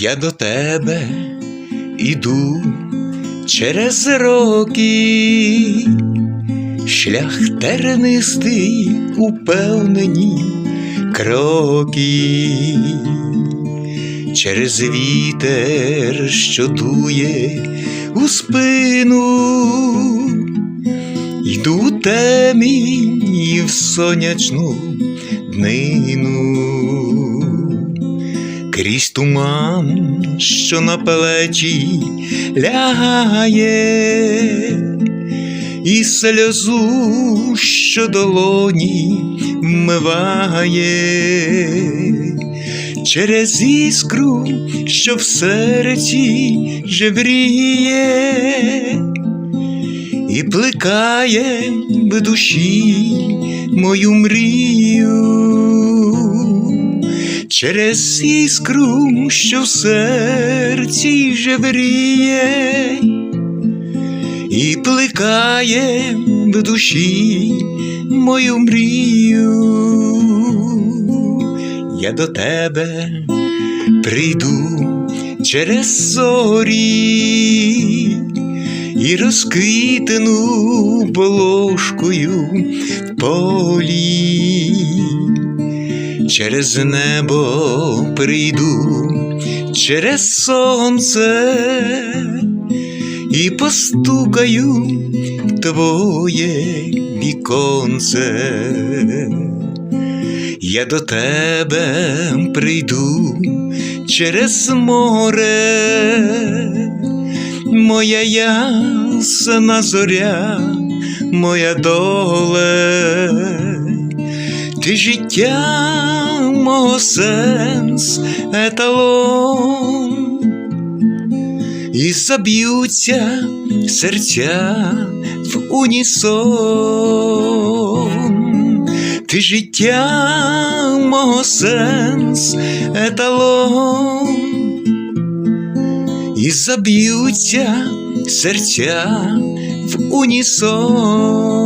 Я до тебе іду через роки, шлях тернистий упевнені кроки, через вітер, що дує у спину, йду у темінь і в сонячну днину крізь туман, що на плечі лягає, і сльозу, що долоні вмиває, через іскру, що в серці жевріє, і плекає в душі мою мрію через іскру, що в серці жевріє, і плекає в душі мою мрію. Я до тебе прийду через зорі і розквітну волошкою в полі через небо прийду, через сонце і постукаю в твоє віконце. Я до тебе прийду через море, моя ясна зоря, моя доле ти життя мого сенс еталон, і заб'ються серця в унісон, ти життя мого сенс еталон, і заб'ються серця в унісон.